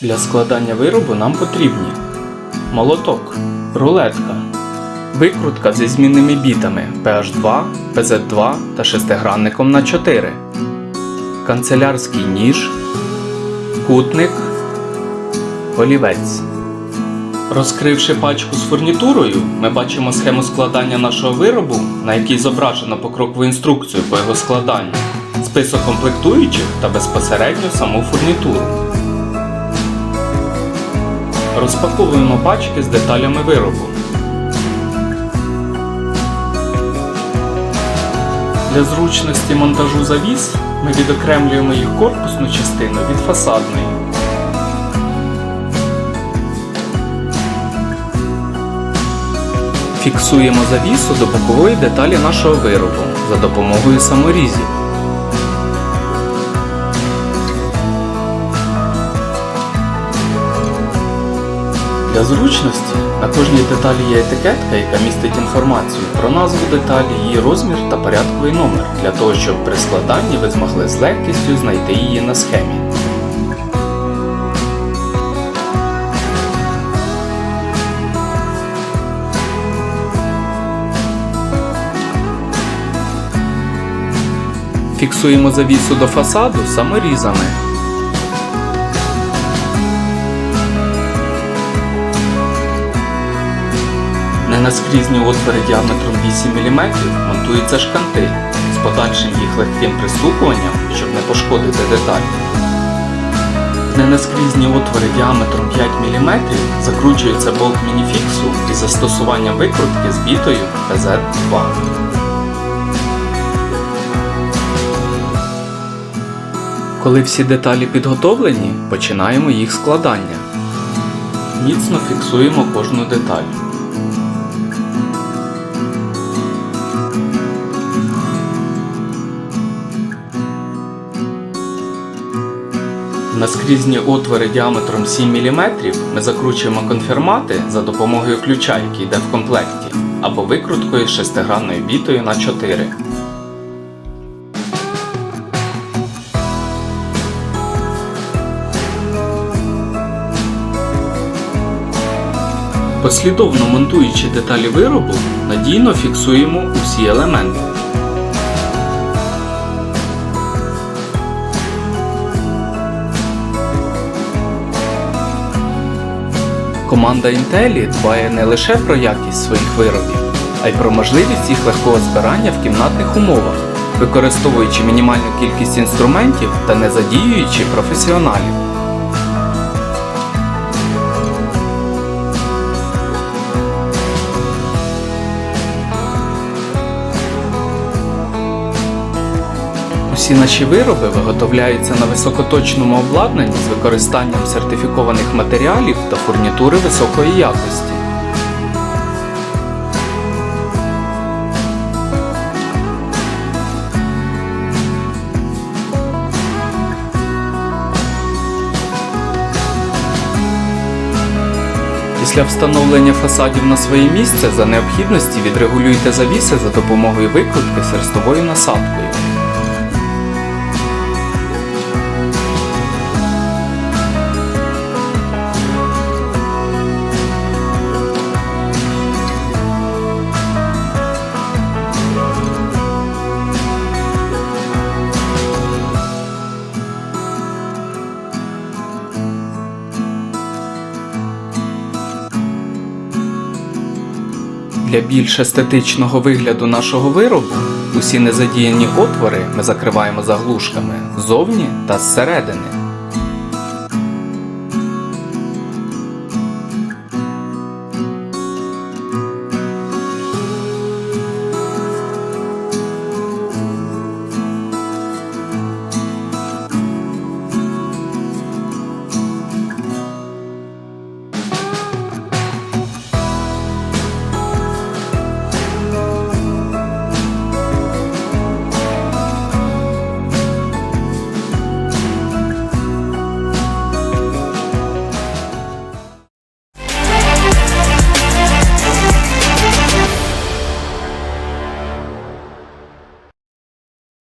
Для складання виробу нам потрібні молоток, рулетка, викрутка зі змінними бітами PH2, PZ2 та шестигранником на 4, канцелярський ніж, кутник, олівець. Розкривши пачку з фурнітурою, ми бачимо схему складання нашого виробу, на якій зображено покрокову інструкцію по його складанню, список комплектуючих та безпосередньо саму фурнітуру. Розпаковуємо пачки з деталями виробу. Для зручності монтажу завіс ми відокремлюємо їх корпусну частину від фасадної. Фіксуємо завісу до бокової деталі нашого виробу за допомогою саморізів. Для зручності на кожній деталі є етикетка, яка містить інформацію про назву деталі, її розмір та порядковий номер, для того, щоб при складанні ви змогли з легкістю знайти її на схемі. Фіксуємо завісу до фасаду саморізами. На скрізні отвори діаметром 8 мм монтуються шканти з подальшим їх легким пристукуванням, щоб не пошкодити деталь. Не на скрізні отвори діаметром 5 мм закручується болт мініфіксу із застосуванням викрутки з бітою PZ2. Коли всі деталі підготовлені, починаємо їх складання. Міцно фіксуємо кожну деталь. На скрізні отвори діаметром 7 мм ми закручуємо конфірмати за допомогою ключа, який йде в комплекті, або викруткою з шестигранною бітою на 4. Послідовно монтуючи деталі виробу, надійно фіксуємо усі елементи. Команда Intelli дбає не лише про якість своїх виробів, а й про можливість їх легкого збирання в кімнатних умовах, використовуючи мінімальну кількість інструментів та не задіюючи професіоналів. Усі наші вироби виготовляються на високоточному обладнанні з використанням сертифікованих матеріалів та фурнітури високої якості. Після встановлення фасадів на своє місце за необхідності відрегулюйте завіси за допомогою викрутки з хрестовою насадкою. Для більш естетичного вигляду нашого виробу усі незадіяні отвори ми закриваємо заглушками ззовні та зсередини.